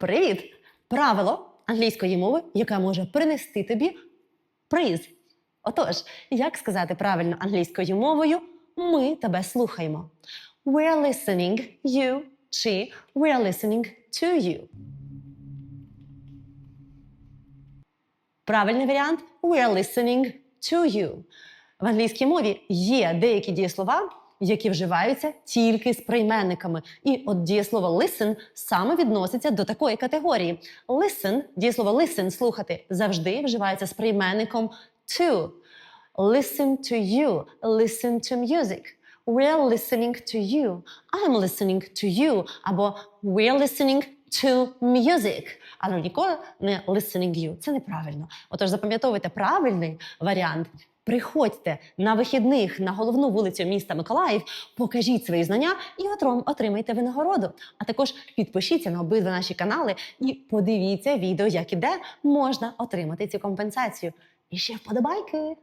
Привіт! Правило англійської мови, яке може принести тобі приз. Отож, як сказати правильно англійською мовою, ми тебе слухаємо. We're listening you чи we're listening to you. Правильний варіант we're listening to you. В англійській мові є деякі дієслова, які вживаються тільки з прийменниками. І от дієслово listen саме відноситься до такої категорії. Listen, дієслово listen, слухати, завжди вживається з прийменником to. Listen to you, listen to music. We're listening to you. I'm listening to you. Або we're listening to music. Але ніколи не listening you. Це неправильно. Отож, запам'ятовуйте правильний варіант. Приходьте на вихідних на головну вулицю міста Миколаїв, покажіть свої знання і отром- отримайте винагороду. А також підпишіться на обидва наші канали і подивіться відео, як і де можна отримати цю компенсацію. І ще вподобайки.